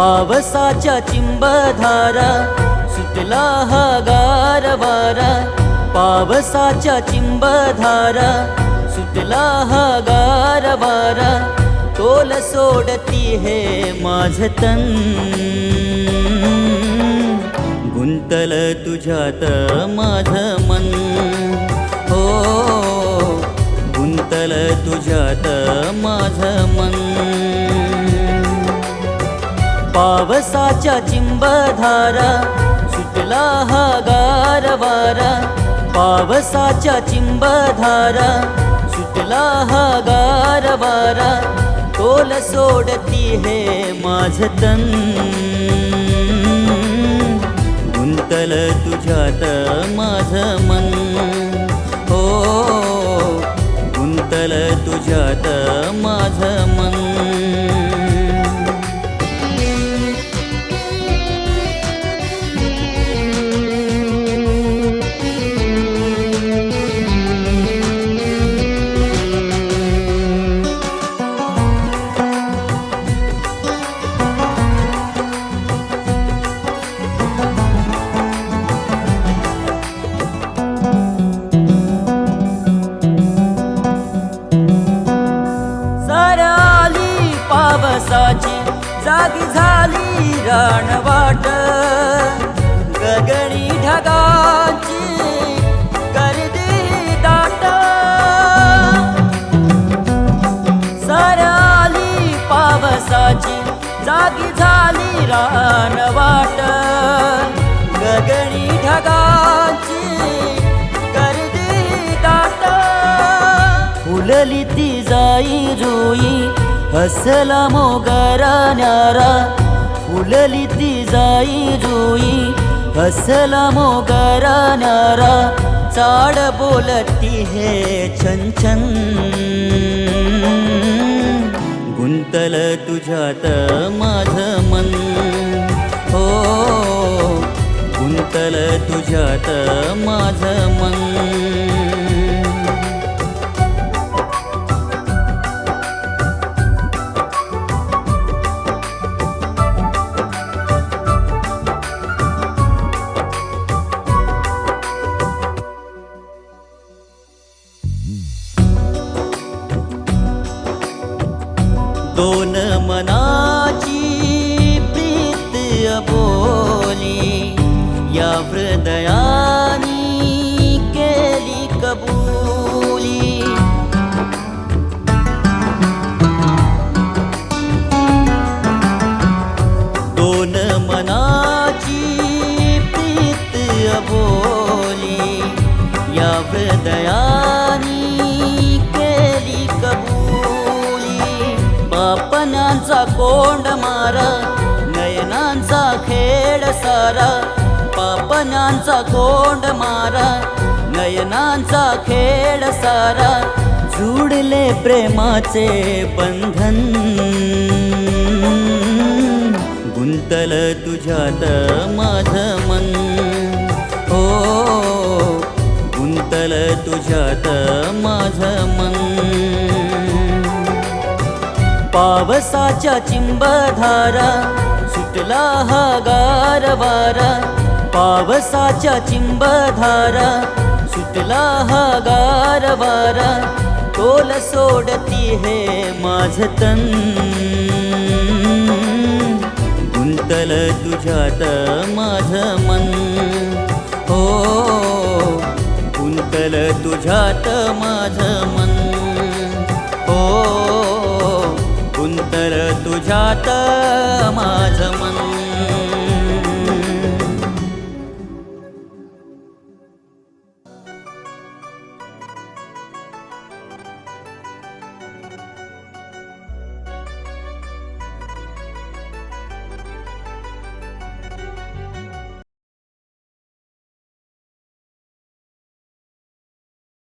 पावसाच्या चिंबधारा सुटला हा गार वारा पावसाच्या चिंबधारा सुटला हा गार वारा तोल सोडती हे माझ तन. गुंतल तुझ्यात माझ मन. हो गुंतल तुझ्यात माझ मन. पावसाच्या चिंबधारा सुटला हा गारवारा. पावसाच्या चिंबधारा सुटला हा गारवारा. तोल सोडती हे माझ तन. गुंतल तुझ्यात माझ मन. हो गुंतल तुझ्यात माझ मन. पावसाची जागी झाली रणवाट. गगणी ढगाची गर्दी दाट. सराली पावसाची जागी झाली रणवाट. गगणी ढगाची गर्दी दाट. फुलली ती जाई रुई हसला मोगारा न्यारा फुलली ती जाई जुई. हसला मोगारा न्यारा चाड बोलती हे छन छन. गुंतल तुझ्यात माझ मन. हो गुंतल तुझ्यात माझ मन. दोन मनाची प्रीत बोली या हृदयानी केली कबुली. बापनांचा कोंड मारा नयनांचा खेळ सारा पापनांचा कोंड मारा नयनांचा खेळ सारा जुडले प्रेमाचे बंधन. गुंतल तुझ्यात माझ मन. हो गुंतल तुझ्यात माझ मन. पावसाच्या चिंबधारा सुटला हा गारवारा. पावसाच्या चिंबधारा सुटला हा गारवारा. तोल सोडती हे माझ तन. गुंतल तुझ्यात माझ मन. हो गुंतल तुझ्यात माझ मन. गुंतल माझ मन.